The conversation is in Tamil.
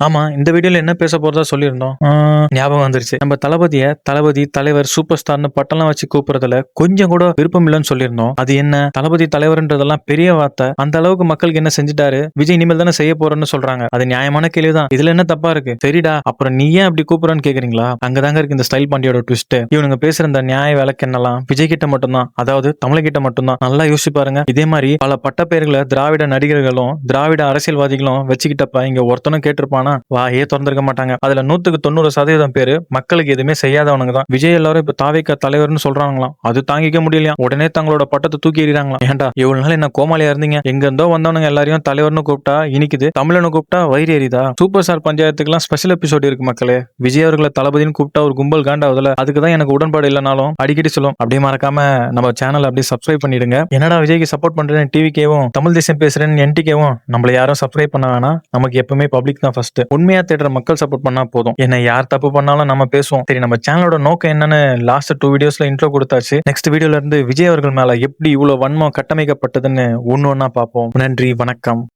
ஆமா இந்த வீடியோல என்ன பேச போறதா சொல்லியிருந்தோம். ஞாபகம் வந்துருச்சு. நம்ம தளபதிய தளபதி தலைவர் சூப்பர் ஸ்டார்னு பட்டம்லாம் வச்சு கூப்பிடுறதுல கொஞ்சம் கூட விருப்பம் இல்லைன்னு சொல்லியிருந்தோம். அது என்ன? தளபதி தலைவர்ன்றதெல்லாம் பெரிய வார்த்தை. அந்த அளவுக்கு மக்களுக்கு என்ன செஞ்சுட்டாரு? விஜய் இனிமேல் தானே செய்ய போறேன்னு சொல்றாங்க. அது நியாயமான கேள்விதான். இதுல என்ன தப்பா இருக்கு? சரிடா அப்புறம் நீ ஏன் அப்படி கூப்பிடுறன்னு கேக்குறீங்களா? அங்கதாங்க இருக்கு இந்த ஸ்டைல் பாண்டியோட ட்விஸ்ட் இவனுங்க பேசுற இந்த நியாய விளக்கு என்னலாம் விஜய் கிட்ட மட்டும்தான். அதாவது தமிழகிட்ட மட்டும்தான். நல்லா யோசிச்சு பாருங்க. இதே மாதிரி பல பட்டப்பெயர்களை திராவிட நடிகர்களும் திராவிட அரசியல்வாதிகளும் வச்சுக்கிட்டப்ப இங்க ஒருத்தனும் கேட்டிருப்பான். வாயே திறந்திருக்க மாட்டாங்க. அதுல நூத்துக்கு தொண்ணூறு சதவீதம் பேரு மக்களுக்கு எதுவுமே செய்யாதவனுங்க தான். விஜய் எல்லாரும் இப்ப தாவேக்க தலைவர்னு சொல்றாங்களாம். அது தாங்கிக்க முடியலையா? உடனே தங்களோட பட்டத்தை தூக்கி எறிறாங்களாம். ஏன்டா இவ்வளவு நாள் என்ன கோமாளியா இருந்தீங்க? எங்க இருந்தோ வந்தவனுங்க எல்லாரையும் தலைவர்னு கூப்பிட்டா இனிக்குது. தமிழனு கூப்பிட்டா வயிறு எரியுதா? சூப்பர் ஸ்டார் பஞ்சாயத்துக்குலாம் ஸ்பெஷல் எபிசோட் இருக்கு மக்களே. விஜய் அவர்களை தளபதினு கூப்பிட்டா ஒரு கும்பல் காண்டாவதுல அதுக்கு தான் எனக்கு உடன்பாடு இல்லைனாலும் அடிக்கடி சொல்லும். அப்படியே மறக்காம நம்ம சேனல் அப்படியே சப்ஸ்கிரைப் பண்ணிடுங்க. என்னடா விஜய்க்கு சப்போர்ட் பண்றேன் டிவிக்கேவும் தமிழ் தேசம் பேசுறேன்னு என்டிக்கேவும் நம்மள யாரும் சப்ஸ்கிரைப் பண்ண வேணாம். நமக்கு எப்பவுமே பப்ளிக் தான் ஃபர்ஸ்ட் ஃபர்ஸ்ட் உண்மையா தேடுற மக்கள் சப்போர்ட் பண்ணா போதும். என்ன யார் தப்பு பண்ணாலும் நம்ம பேசுவோம். சரி நம்ம சேனலோட நோக்கம் என்னன்னு லாஸ்ட் டூ வீடியோஸ்ல இன்ட்ரோ கொடுத்தாச்சு. நெக்ஸ்ட் வீடியோல இருந்து விஜய் அவர்கள் மேல எப்படி இவ்வளவு வன்மம் கட்டமைக்கப்பட்டதுன்னு ஒன்னு ஒன்னா பார்ப்போம். நன்றி வணக்கம்.